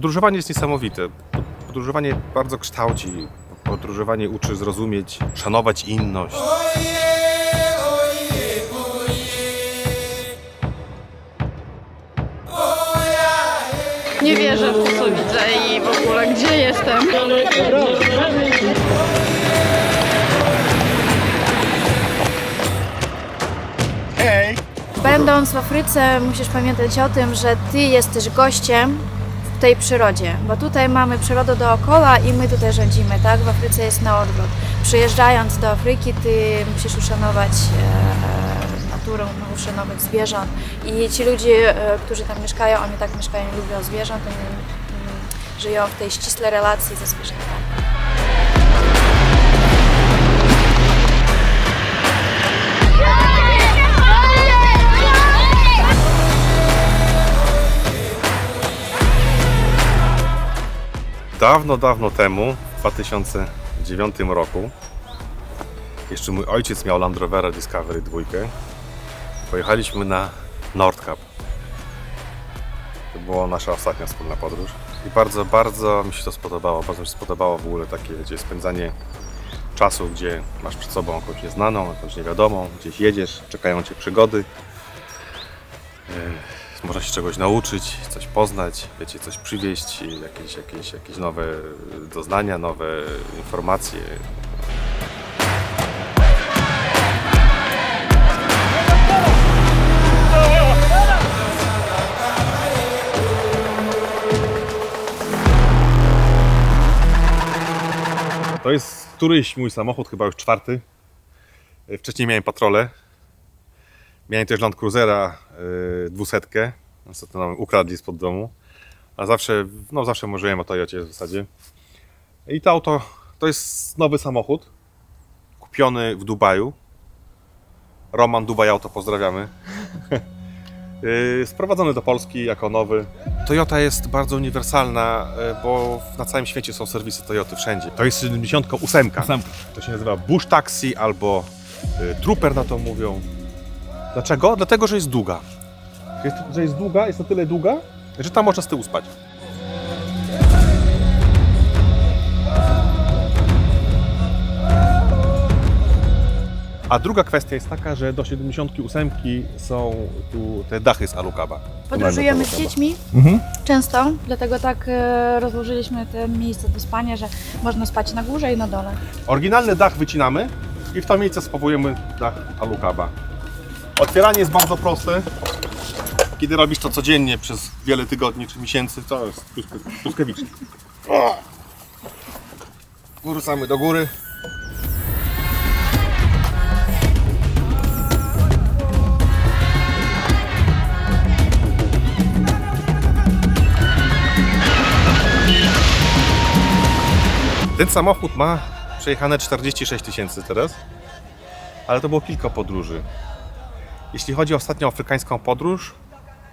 Podróżowanie jest niesamowite. Podróżowanie bardzo kształci. Podróżowanie uczy zrozumieć, szanować inność. Nie wierzę w to, co widzę i w ogóle gdzie jestem. Będąc w Afryce, musisz pamiętać o tym, że ty jesteś gościem tej przyrodzie, bo tutaj mamy przyrodę dookoła i my tutaj rządzimy, tak? W Afryce jest na odwrót. Przyjeżdżając do Afryki, ty musisz uszanować e, naturę, uszanować zwierząt i ci ludzie, e, którzy tam mieszkają, oni tak mieszkają, lubią zwierząt, oni mm, żyją w tej ścisłej relacji ze zwierzętami. Dawno, dawno temu, w 2009 roku, jeszcze mój ojciec miał Land Rovera Discovery 2. Pojechaliśmy na Nordkap. To była nasza ostatnia wspólna podróż. I bardzo, bardzo mi się to spodobało. Bardzo mi się spodobało w ogóle takie, wiecie, spędzanie czasu, gdzie masz przed sobą jakąś nieznaną, jakąś niewiadomą, gdzieś jedziesz, czekają Cię przygody. Yy, Można się czegoś nauczyć, coś poznać, wiecie, coś przywieźć, jakieś, jakieś, jakieś nowe doznania, nowe informacje. To jest któryś mój samochód, chyba już czwarty. Wcześniej miałem patrole. Miałem też Land Cruisera yy, 200. Niestety nam ukradli spod domu. A zawsze, no zawsze marzyłem o Toyocie w zasadzie. I to auto to jest nowy samochód. Kupiony w Dubaju. Roman Dubaj Auto, pozdrawiamy. Yy, Sprowadzony do Polski jako nowy. Toyota jest bardzo uniwersalna, yy, bo na całym świecie są serwisy Toyoty wszędzie. To jest 78. To się nazywa Bush Taxi albo yy, Trooper na to mówią. Dlaczego? Dlatego, że jest długa. Jest, że jest długa, jest na tyle długa, że tam można z tyłu spać. A druga kwestia jest taka, że do 78 są tu te dachy z Alukaba. Podróżujemy z dziećmi Mhm. często, dlatego tak e, rozłożyliśmy te miejsca do spania, że można spać na górze i na dole. Oryginalny dach wycinamy i w to miejsce spowujemy dach Alukaba. Otwieranie jest bardzo proste. Kiedy robisz to codziennie przez wiele tygodni czy miesięcy, to jest. O! Wrzucamy do góry. Ten samochód ma przejechane 46 tysięcy teraz, ale to było kilka podróży. Jeśli chodzi o ostatnią afrykańską podróż,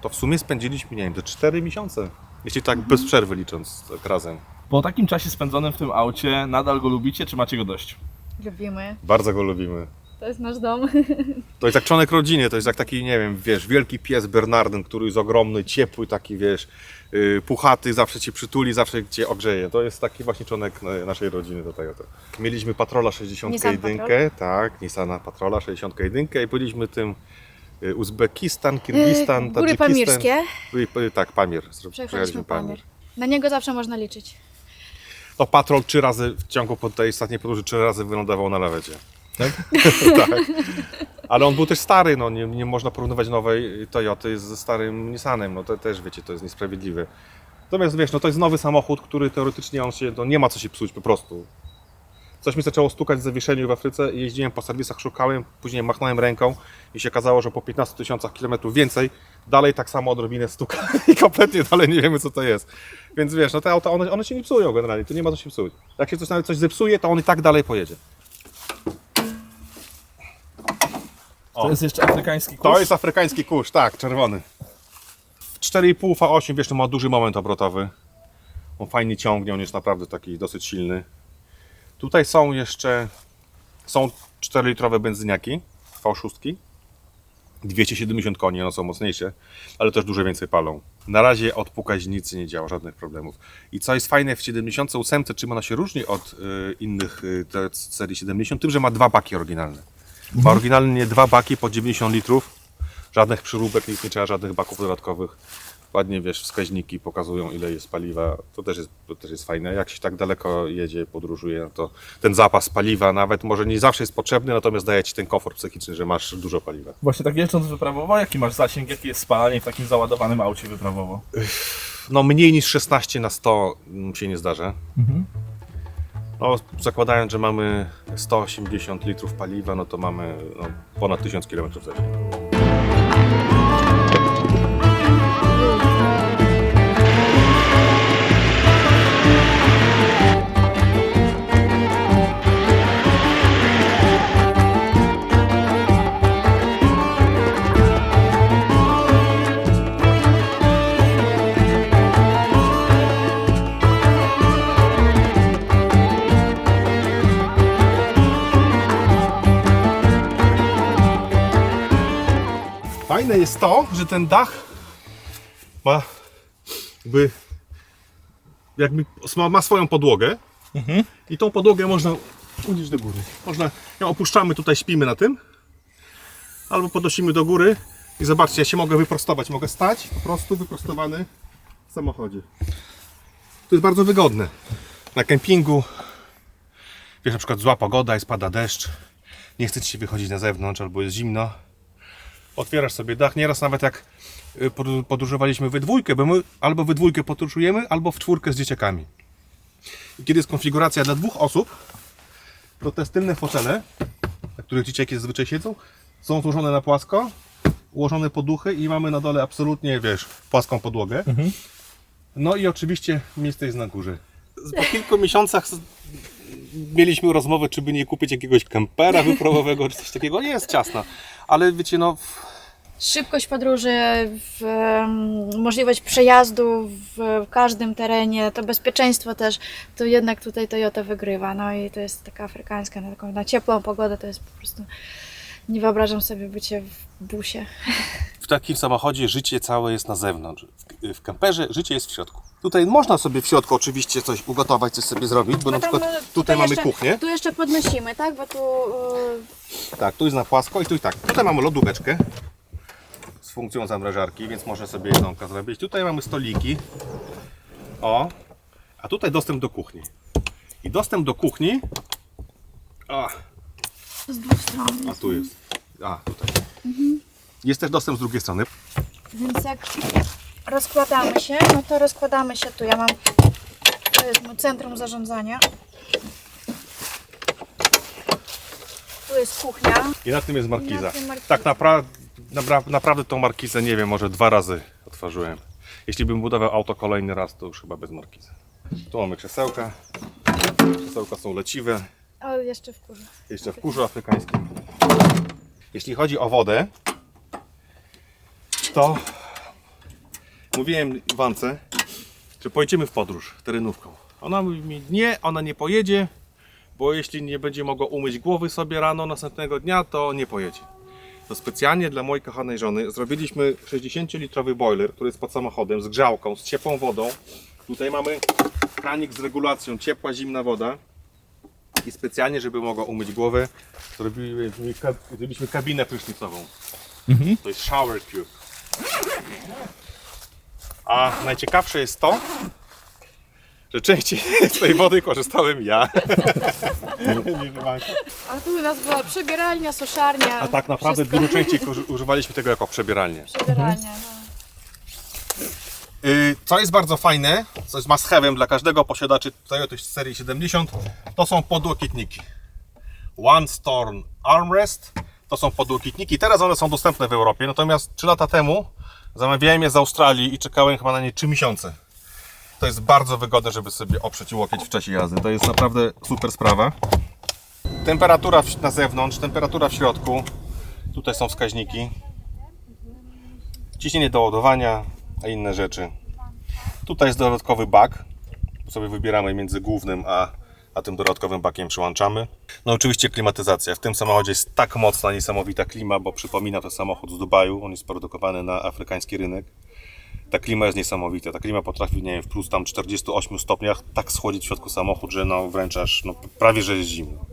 to w sumie spędziliśmy, nie wiem, te 4 miesiące. Jeśli tak bez przerwy licząc tak razem. Po takim czasie spędzonym w tym aucie, nadal go lubicie, czy macie go dość? Lubimy. Bardzo go lubimy. To jest nasz dom. To jest jak członek rodziny, to jest jak taki, nie wiem, wiesz, wielki pies Bernardyn, który jest ogromny, ciepły, taki, wiesz, yy, puchaty, zawsze cię przytuli, zawsze cię ogrzeje. To jest taki właśnie członek naszej rodziny do tego. Mieliśmy Patrola 61, Nissan tak, Nissana Patrola 61 i byliśmy tym y, Uzbekistan, Kirgistan, E, Góry Tadżykistan. Pamirskie. Y, y, Tak, Pamir. Przejechaliśmy Pamir. Na niego zawsze można liczyć. No patrol trzy razy w ciągu po tej ostatniej podróży trzy razy wylądował na lawecie. Tak? tak. Ale on był też stary, no nie, nie można porównywać nowej Toyoty ze starym Nissanem, no to też wiecie, to jest niesprawiedliwe. Natomiast wiesz, no to jest nowy samochód, który teoretycznie on się, no nie ma co się psuć po prostu. Coś mi zaczęło stukać w zawieszeniu w Afryce i jeździłem po serwisach, szukałem, później machnąłem ręką i się okazało, że po 15 tysiącach kilometrów więcej, dalej tak samo odrobinę stuka i kompletnie dalej nie wiemy co to jest. Więc wiesz, no te auta, one, one się nie psują generalnie, tu nie ma co się psuć. Jak się coś, nawet coś zepsuje, to on i tak dalej pojedzie. O. To jest jeszcze afrykański kurz. To jest afrykański kurz, tak, czerwony. 4,5 V8, wiesz, to ma duży moment obrotowy. On fajnie ciągnie, on jest naprawdę taki dosyć silny. Tutaj są jeszcze są 4-litrowe benzyniaki V6. 270 koni, one są mocniejsze, ale też dużo więcej palą. Na razie od pokaźnicy nie działa żadnych problemów. I co jest fajne w 78, czym ona się różni od y, innych y, serii 70, tym, że ma dwa baki oryginalne. Ma oryginalnie dwa baki po 90 litrów, żadnych przyróbek, nic nie trzeba, żadnych baków dodatkowych. Ładnie wiesz, wskaźniki pokazują ile jest paliwa, to też jest, to też jest fajne. Jak się tak daleko jedzie, podróżuje, no to ten zapas paliwa nawet może nie zawsze jest potrzebny, natomiast daje Ci ten komfort psychiczny, że masz dużo paliwa. Właśnie tak jeżdżąc wyprawowo, jaki masz zasięg, jakie jest spalanie w takim załadowanym aucie wyprawowo? No mniej niż 16 na 100 mm, się nie zdarza. No, zakładając, że mamy 180 litrów paliwa, no to mamy no, ponad 1000 km zasięgu. Fajne jest to, że ten dach ma jakby, jakby ma, swoją podłogę. I tą podłogę można unieść do góry. Można, ją opuszczamy tutaj, śpimy na tym. Albo podnosimy do góry. I zobaczcie, ja się mogę wyprostować, mogę stać po prostu wyprostowany w samochodzie. To jest bardzo wygodne. Na kempingu, wiesz, na przykład zła pogoda i spada deszcz, nie chce ci się wychodzić na zewnątrz albo jest zimno, otwierasz sobie dach. Nieraz nawet jak y, pod- podróżowaliśmy we dwójkę, bo my albo we dwójkę podróżujemy, albo w czwórkę z dzieciakami. I kiedy jest konfiguracja dla dwóch osób, to te tylne fotele, na których dzieciaki zazwyczaj siedzą, są złożone na płasko, ułożone poduchy i mamy na dole absolutnie, wiesz, płaską podłogę. No i oczywiście miejsce jest na górze. Po kilku miesiącach mieliśmy rozmowę, czy by nie kupić jakiegoś kampera wyprawowego, czy coś takiego. Nie jest ciasno, ale wiecie, no Szybkość podróży, w, możliwość przejazdu w każdym terenie, to bezpieczeństwo też, to jednak tutaj Toyota wygrywa. No i to jest taka afrykańska, na taką na ciepłą pogodę to jest po prostu. Nie wyobrażam sobie bycie w busie. w takim samochodzie życie całe jest na zewnątrz. W, w kamperze życie jest w środku. Tutaj można sobie w środku oczywiście coś ugotować, coś sobie zrobić, bo na przykład e, tutaj, mamy jeszcze, kuchnię. Tu jeszcze podnosimy, tak? Bo tu e, Tak, tu jest na płasko i tu i tak. Tutaj mamy lodóweczkę funkcją zamrażarki, więc można sobie jedzonka zrobić. Tutaj mamy stoliki. O, a tutaj dostęp do kuchni. I dostęp do kuchni. A, z dwóch stron. a tu jest. A, tutaj. Jest też dostęp z drugiej strony. Więc jak rozkładamy się, no to rozkładamy się tu. Ja mam, to jest mój centrum zarządzania. Tu jest kuchnia. I na tym jest markiza. markiza. Tak napra- napra- naprawdę tą markizę, nie wiem, może dwa razy otworzyłem. Jeśli bym budował auto kolejny raz, to już chyba bez markizy. Tu mamy krzesełka. Krzesełka są leciwe. O, jeszcze w kurze. Jeszcze w kurzu afrykańskim. Jeśli chodzi o wodę, to mówiłem Wance, że pojedziemy w podróż terenówką. Ona mówi mi, nie, ona nie pojedzie, bo jeśli nie będzie mogła umyć głowy sobie rano następnego dnia, to nie pojedzie. To specjalnie dla mojej kochanej żony zrobiliśmy 60-litrowy boiler, który jest pod samochodem, z grzałką, z ciepłą wodą. Tutaj mamy kranik z regulacją ciepła, zimna woda. I specjalnie, żeby mogła umyć głowę, zrobiliśmy, ka- zrobiliśmy kabinę prysznicową. To jest shower cube. A najciekawsze jest to, że częściej z tej wody korzystałem ja. niż. A tu u nas była przebieralnia, suszarnia. A tak naprawdę wszystko. dużo częściej korzy- używaliśmy tego jako przebieralnię. Przebieralnia, no. Y, Co jest bardzo fajne, co jest must have'em dla każdego posiadaczy Toyota serii 70, to są podłokietniki. One Storm Armrest to są podłokietniki. Teraz one są dostępne w Europie, natomiast 3 lata temu zamawiałem je z Australii i czekałem chyba na nie 3 miesiące. To jest bardzo wygodne, żeby sobie oprzeć łokieć w czasie jazdy. To jest naprawdę super sprawa. Temperatura na zewnątrz, temperatura w środku. Tutaj są wskaźniki. Ciśnienie do ładowania, a inne rzeczy. Tutaj jest dodatkowy bak. Sobie wybieramy między głównym a, a tym dodatkowym bakiem przyłączamy. No oczywiście klimatyzacja. W tym samochodzie jest tak mocna, niesamowita klima, bo przypomina to samochód z Dubaju. On jest produkowany na afrykański rynek. Ta klima jest niesamowita. Ta klima potrafi, nie wiem, w plus tam 48 stopniach tak schłodzić w środku samochód, że no wręcz aż no, prawie, że jest zimno.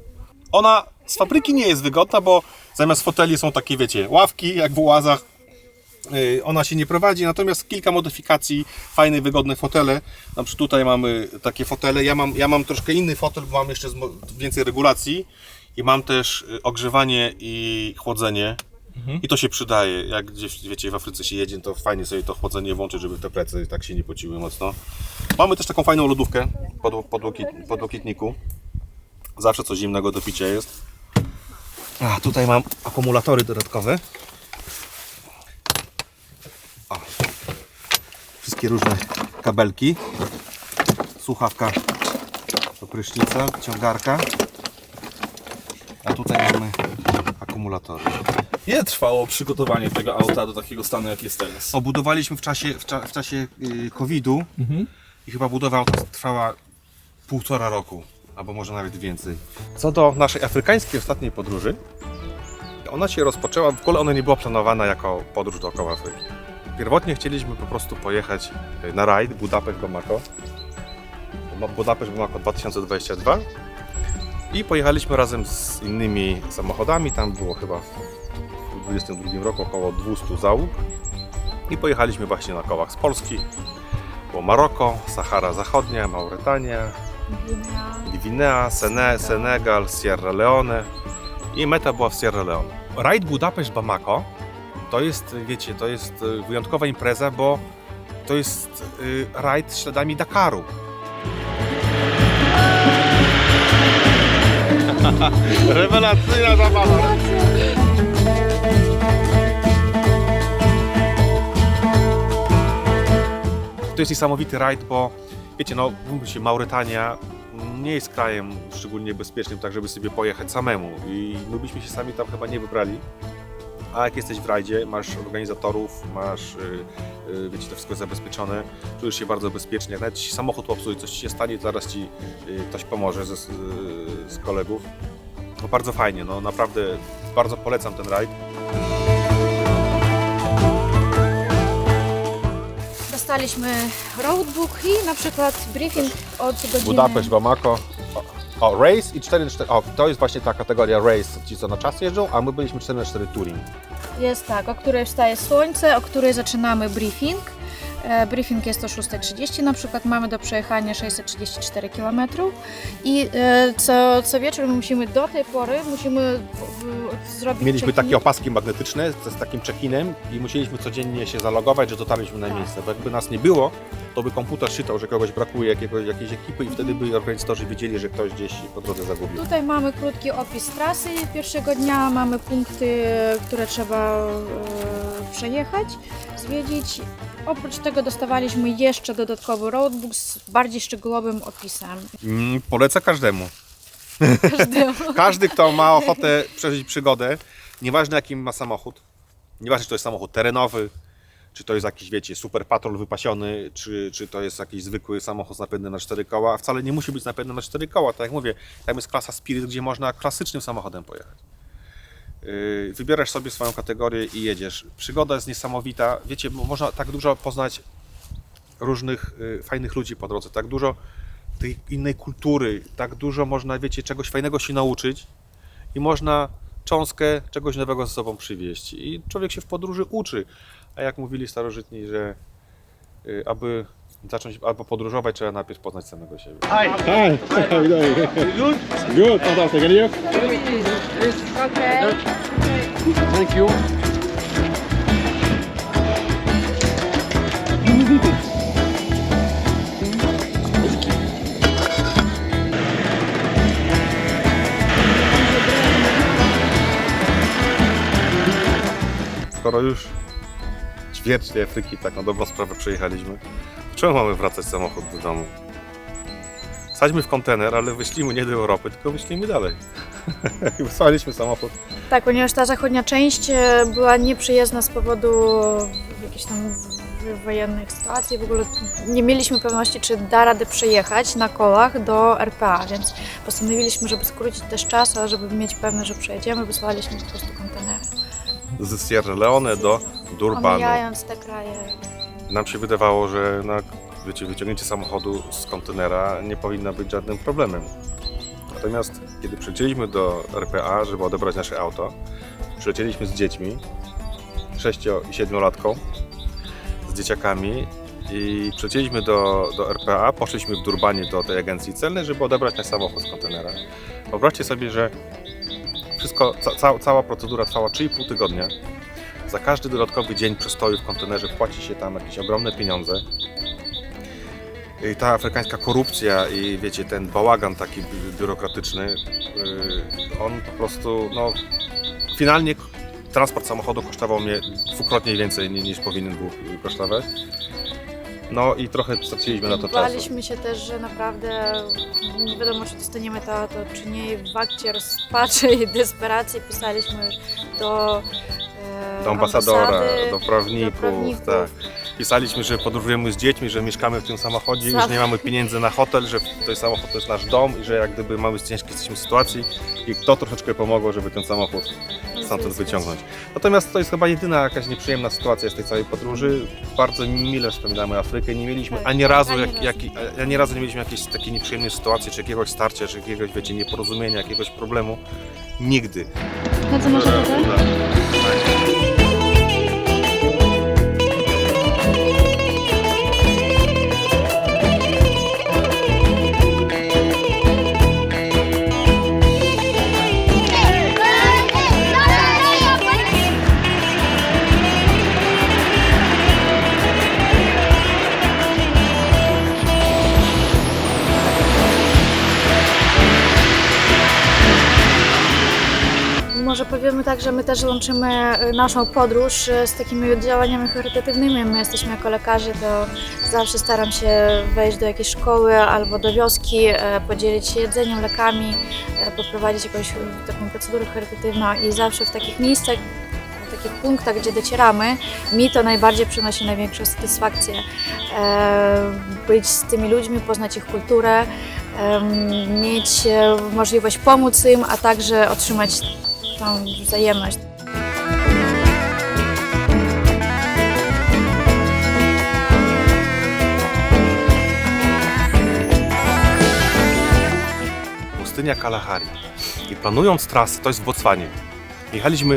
Ona z fabryki nie jest wygodna, bo zamiast foteli są takie, wiecie, ławki jak w ułazach. Yy, Ona się nie prowadzi, natomiast kilka modyfikacji, fajne, wygodne fotele. Na przykład tutaj mamy takie fotele. Ja mam, ja mam troszkę inny fotel, bo mam jeszcze więcej regulacji i mam też y, ogrzewanie i chłodzenie. I to się przydaje. Jak gdzieś, wiecie, w Afryce się jedzie, to fajnie sobie to chłodzenie włączyć, żeby te plecy tak się nie pociły mocno. Mamy też taką fajną lodówkę pod, pod, pod. Zawsze coś zimnego do picia jest. A, tutaj mam akumulatory dodatkowe. O. Wszystkie różne kabelki. Słuchawka do prysznica, ciągarka. A tutaj mamy akumulatory. Ile trwało przygotowanie tego auta do takiego stanu, jak jest teraz? Obudowaliśmy w czasie, w, cza, w czasie y, COVID-u i chyba budowa auta trwała półtora roku, albo może nawet więcej. Co do naszej afrykańskiej ostatniej podróży, ona się rozpoczęła, w ogóle ona nie była planowana jako podróż dookoła Afryki. Pierwotnie chcieliśmy po prostu pojechać y, na rajd Budapeszt-Bamako. Budapeszt-Bamako 2022 i pojechaliśmy razem z innymi samochodami, tam było chyba 2022 roku około 200 załóg i pojechaliśmy właśnie na kołach z Polski. Było Maroko, Sahara Zachodnia, Mauretania, Gwinea, Sene, Senegal, Sierra Leone i meta była w Sierra Leone. Rajd Budapeszt Bamako to jest, wiecie, to jest y, wyjątkowa impreza, bo to jest y, rajd śladami Dakaru. Rewelacyjna zabawa. To jest niesamowity rajd, bo wiecie, no, mówi się, Mauretania nie jest krajem szczególnie bezpiecznym, tak żeby sobie pojechać samemu. I my byśmy się sami tam chyba nie wybrali. A jak jesteś w rajdzie, masz organizatorów, masz, y, y, wiecie, to wszystko jest zabezpieczone, czujesz się bardzo bezpiecznie. Jak nawet samochód popsuje, coś ci się stanie, to zaraz ci y, ktoś pomoże ze, z, z kolegów. No bardzo fajnie, no naprawdę bardzo polecam ten rajd. Dostaliśmy roadbook i na przykład briefing od godziny... Budapeszt, Bamako. O, o, race i 4 4 O, to jest właśnie ta kategoria race, ci co na czas jeżdżą, a my byliśmy 4 na 4 touring. Jest tak, o której wstaje słońce, o której zaczynamy briefing. E, Briefing jest o 6.30 na przykład, mamy do przejechania 634 km i e, co, co wieczór my musimy do tej pory musimy zrobić Mieliśmy takie opaski magnetyczne z, z takim check-inem i musieliśmy codziennie się zalogować, że dotarliśmy na Tak. miejsce, bo jakby nas nie było, to by komputer czytał, że kogoś brakuje, jakiegoś, jakiejś ekipy i wtedy by organizatorzy wiedzieli, że ktoś gdzieś po drodze zagubił. Tutaj mamy krótki opis trasy pierwszego dnia, mamy punkty, które trzeba e, przejechać, zwiedzić. Oprócz tego dostawaliśmy jeszcze dodatkowy roadbook z bardziej szczegółowym opisem. Mm, polecę każdemu. Każdemu. Każdy, kto ma ochotę przeżyć przygodę, nieważne jaki ma samochód, nieważne czy to jest samochód terenowy, czy to jest jakiś, wiecie, super patrol wypasiony, czy, czy to jest jakiś zwykły samochód napędny na cztery koła, a wcale nie musi być napędny na cztery koła. Tak jak mówię, tam jest klasa Spirit, gdzie można klasycznym samochodem pojechać. Yy, Wybierasz sobie swoją kategorię i jedziesz. Przygoda jest niesamowita. Wiecie, można tak dużo poznać różnych y, fajnych ludzi po drodze, tak dużo tej innej kultury, tak dużo można, wiecie, czegoś fajnego się nauczyć i można cząstkę czegoś nowego ze sobą przywieźć. I człowiek się w podróży uczy. A jak mówili starożytni, że y, aby zacząć albo podróżować, trzeba najpierw poznać samego siebie. Hi, how you doing? Good? Good, fantastic. And you? Thank you. Skoro już ćwierć tej Afryki tak na dobrą sprawę przejechaliśmy, czemu mamy wracać samochód do domu? Sadźmy w kontener, ale wyślijmy nie do Europy, tylko wyślijmy dalej. I wysłaliśmy samochód. Tak, ponieważ ta zachodnia część e, była nieprzyjazna z powodu jakichś tam wojennych sytuacji. W ogóle nie mieliśmy pewności, czy da radę przejechać na kolach do RPA, więc postanowiliśmy, żeby skrócić też czas, a żeby mieć pewność, że przejedziemy, wysłaliśmy po prostu kontenery. Z Sierra Leone do Durbanu. Omijając te kraje. Nam się wydawało, że na, wiecie, wyciągnięcie samochodu z kontenera nie powinno być żadnym problemem. Natomiast kiedy przylecieliśmy do RPA, żeby odebrać nasze auto, przylecieliśmy z dziećmi, 6 i 7 latką, z dzieciakami i przylecieliśmy do, do RPA, poszliśmy w Durbanie do tej agencji celnej, żeby odebrać nasz samochód z kontenera. Wyobraźcie sobie, że wszystko, ca, ca, cała procedura trwała 3,5 tygodnia. Za każdy dodatkowy dzień przystoju w kontenerze płaci się tam jakieś ogromne pieniądze. I ta afrykańska korupcja i wiecie, ten bałagan taki bi- biurokratyczny, yy, on po prostu, no, finalnie transport samochodu kosztował mnie dwukrotnie więcej ni- niż powinien był kosztować. No i trochę straciliśmy na to czasu. Baliśmy się też, że naprawdę nie wiadomo, czy dostaniemy to, to czy nie. W akcie rozpaczy i desperacji pisaliśmy do, e, Do ambasadora, ambasady, do prawników, do prawników. tak. Pisaliśmy, że podróżujemy z dziećmi, że mieszkamy w tym samochodzie, Za- że nie mamy pieniędzy na hotel, że ten samochód to jest nasz dom i że jak gdyby mamy ciężkiej jesteśmy sytuacji i to troszeczkę pomogło, żeby ten samochód stamtąd wyciągnąć. Natomiast to jest chyba jedyna jakaś nieprzyjemna sytuacja z tej całej podróży. Bardzo mile wspominamy Afrykę. Nie mieliśmy Tak, ani razu, ani jak, razu. jak, ani razu nie mieliśmy jakiejś takiej nieprzyjemnej sytuacji, czy jakiegoś starcia, czy jakiegoś wiecie, nieporozumienia, jakiegoś problemu. Nigdy. Na co masz ochotę? Tak, że my też łączymy e, naszą podróż e, z takimi działaniami charytatywnymi. My jesteśmy jako lekarze, to zawsze staram się wejść do jakiejś szkoły albo do wioski, e, podzielić się jedzeniem, lekami, poprowadzić jakąś taką procedurę charytatywną i zawsze w takich miejscach, w takich punktach, gdzie docieramy, mi to najbardziej przynosi największą satysfakcję. Być z tymi ludźmi, poznać ich kulturę, mieć możliwość pomóc im, a także otrzymać tą wzajemność. pustynia Kalahari. I planując trasę, to jest w Botswanie, jechaliśmy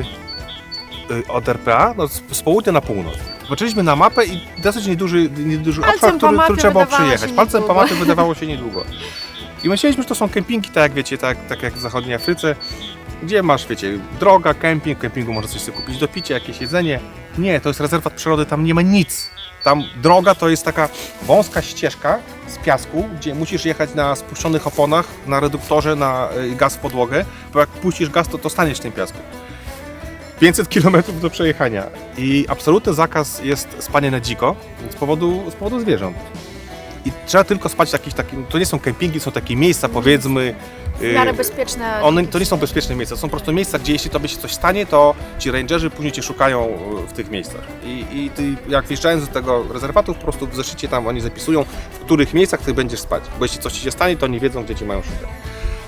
y, od RPA no, z, z południa na północ. Patrzyliśmy na mapę i dosyć nieduży, nieduży Palcem obszar, po który, mapie który trzeba było wydawało przejechać. Palcem po niedługo. mapie wydawało się niedługo. I myśleliśmy, że to są kempingi, tak jak wiecie, tak, tak jak w zachodniej Afryce, gdzie masz, wiecie, droga, kemping, kempingu możesz coś sobie kupić do picia, jakieś jedzenie. Nie, to jest rezerwat przyrody, tam nie ma nic. Tam droga to jest taka wąska ścieżka z piasku, gdzie musisz jechać na spuszczonych oponach, na reduktorze, na y, gaz w podłogę, bo jak puścisz gaz, to, to staniesz w tym piasku. 500 km do przejechania i absolutny zakaz jest spanie na dziko z powodu, z powodu zwierząt. I trzeba tylko spać w jakichś takim, to nie są kempingi, są takie miejsca powiedzmy, W y, miarę bezpieczne. one to nie są bezpieczne miejsca, to są po prostu miejsca, gdzie jeśli tobie się coś stanie, to ci rangerzy później cię szukają y, w tych miejscach. I, i ty jak wjeżdżając do tego rezerwatu, po prostu w zeszycie tam oni zapisują, w których miejscach ty będziesz spać. Bo jeśli coś ci się stanie, to oni wiedzą, gdzie cię mają szukać.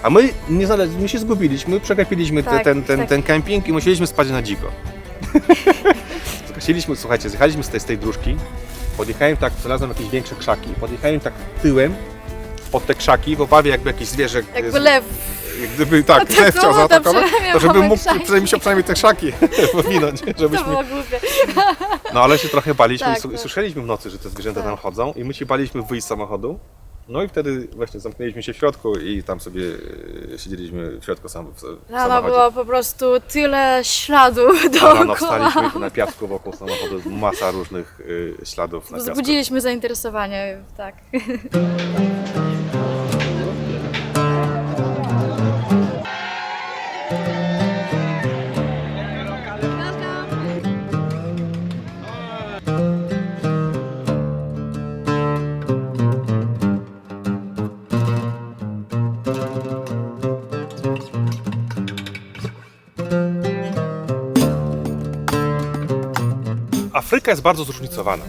A my, niezależnie, my się zgubiliśmy, przegapiliśmy te, Tak, ten, ten, tak. ten kemping i musieliśmy spać na dziko. Chcieliśmy, słuchajcie, zjechaliśmy z tej, z tej dróżki, podjechałem tak, znalazłem jakieś większe krzaki, podjechałem tak tyłem pod te krzaki w obawie jakby jakieś zwierzę Jakby lew. Gdyby tak, Atakował, lew chciał to zaatakować, to żeby mamy mógł przynajmniej, się przynajmniej te krzaki powinąć, To żebyśmy... było głupie. No ale się trochę baliśmy, Tak, i tak. słyszeliśmy w nocy, że te zwierzęta Tak. tam chodzą i my się baliśmy wyjść z samochodu. No i wtedy właśnie zamknęliśmy się w środku i tam sobie e, siedzieliśmy w środku sam, w, w samochodzie. było po prostu tyle śladów A rano dookoła. wstaliśmy na piasku wokół samochodu, masa różnych y, śladów na piasku. Wzbudziliśmy zainteresowanie, tak. Afryka jest bardzo zróżnicowana.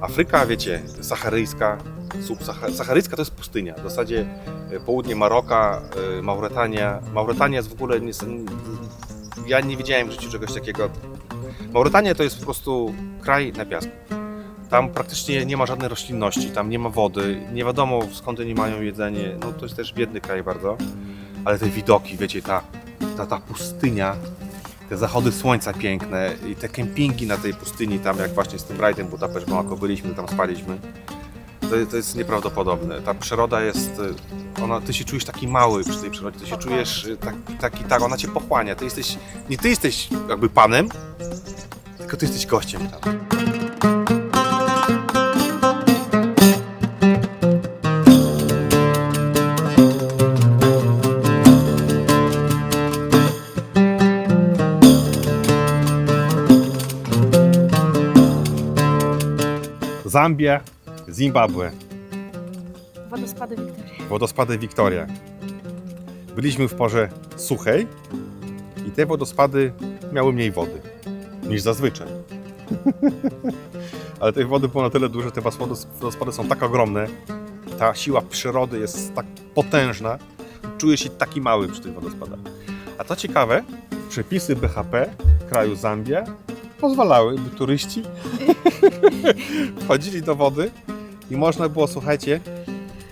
Afryka, wiecie, saharyjska, subsaharyjska to jest pustynia. W zasadzie e, południe Maroka, e, Mauretania. Mauretania jest w ogóle. Nie, ja nie widziałem w życiu czegoś takiego. Mauretania to jest po prostu kraj na piasku. Tam praktycznie nie ma żadnej roślinności, tam nie ma wody, nie wiadomo skąd oni mają jedzenie. No to jest też biedny kraj bardzo. Ale te widoki, wiecie, ta, ta, ta pustynia, te zachody słońca piękne i te kempingi na tej pustyni, tam jak właśnie z tym rajdem Budapeszt Monaco byliśmy, tam spaliśmy. To, to jest nieprawdopodobne. Ta przyroda jest, y, ona, ty się czujesz taki mały przy tej przyrodzie, ty się czujesz y, tak, taki, tak, ona cię pochłania. Ty jesteś, nie ty jesteś jakby panem, tylko ty jesteś gościem tam. Zambia, Zimbabwe, Wodospady Wiktoria. wodospady Wiktoria. Byliśmy w porze suchej i te wodospady miały mniej wody niż zazwyczaj. Ale tej wody było na tyle dużo, te wodos- wodospady są tak ogromne, ta siła przyrody jest tak potężna, czuje się taki mały przy tych wodospadach. A to ciekawe, przepisy BHP kraju Zambia pozwalały, by turyści wchodzili do wody i można było, słuchajcie,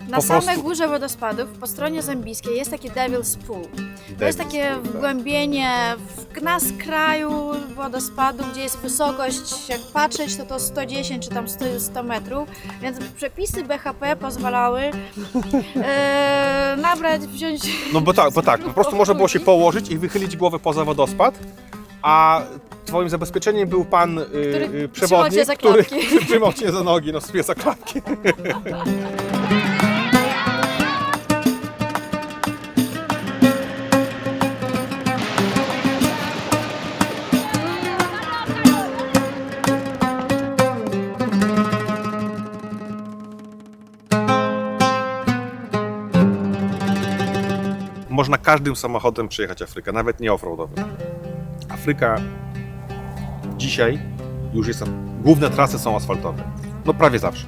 Na Po samej prostu- górze wodospadów, po stronie zambijskiej, jest taki Devil's Pool. To jest takie tak. wgłębienie w, na skraju wodospadu, gdzie jest wysokość, jak patrzeć, to to 110 czy tam 100, 100 metrów, więc przepisy BHP pozwalały e, nabrać, wziąć... No bo tak, bo tak, po prostu można było się położyć i wychylić głowę poza wodospad, a twoim zabezpieczeniem był pan y, y, przewodnik, który trzymał cię za nogi, no sobie za klatki. Można każdym samochodem przejechać Afrykę, nawet nie offroadowym. Afryka dzisiaj już jest, główne trasy są asfaltowe. No prawie zawsze.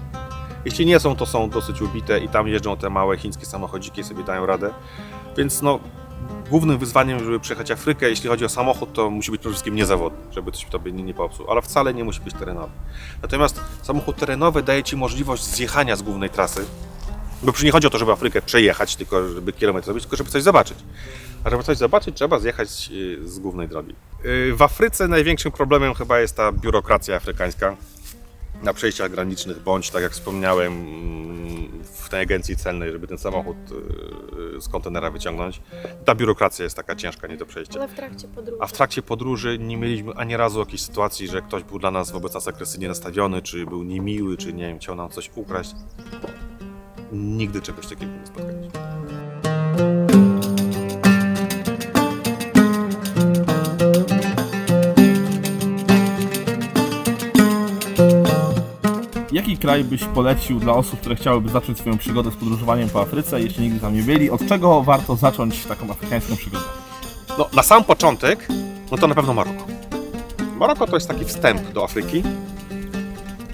Jeśli nie są, to są dosyć ubite i tam jeżdżą te małe chińskie samochodziki sobie dają radę. Więc no, głównym wyzwaniem, żeby przejechać Afrykę, jeśli chodzi o samochód, to musi być przede wszystkim niezawodny, żeby coś tobie nie, nie popsuł, ale wcale nie musi być terenowy. Natomiast samochód terenowy daje ci możliwość zjechania z głównej trasy, bo przecież nie chodzi o to, żeby Afrykę przejechać, tylko żeby kilometr zrobić, tylko żeby coś zobaczyć. A żeby coś zobaczyć, trzeba zjechać y, z głównej drogi. Y, W Afryce największym problemem chyba jest ta biurokracja afrykańska na przejściach granicznych, bądź tak jak wspomniałem w tej agencji celnej, żeby ten samochód y, z kontenera wyciągnąć. Ta biurokracja jest taka ciężka, nie do przejścia. Ale w trakcie podróży. A w trakcie podróży nie mieliśmy ani razu jakiejś sytuacji, że ktoś był dla nas wobec nas agresywnie nastawiony, czy był niemiły, czy nie wiem, chciał nam coś ukraść. Nigdy czegoś takiego nie spotkaliśmy. Jaki kraj byś polecił dla osób, które chciałyby zacząć swoją przygodę z podróżowaniem po Afryce, jeśli nigdy tam nie byli? Od czego warto zacząć taką afrykańską przygodę? No, na sam początek, no to na pewno Maroko. Maroko to jest taki wstęp do Afryki.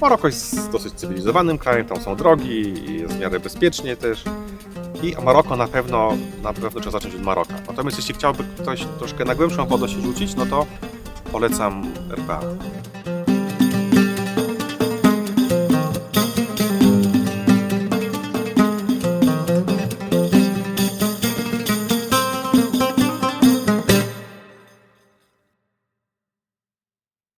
Maroko jest dosyć cywilizowanym krajem, tam są drogi, jest w miarę bezpiecznie też. I Maroko na pewno, na pewno trzeba zacząć od Maroka. Natomiast jeśli chciałby ktoś troszkę na głębszą wodę się rzucić, no to polecam RPA.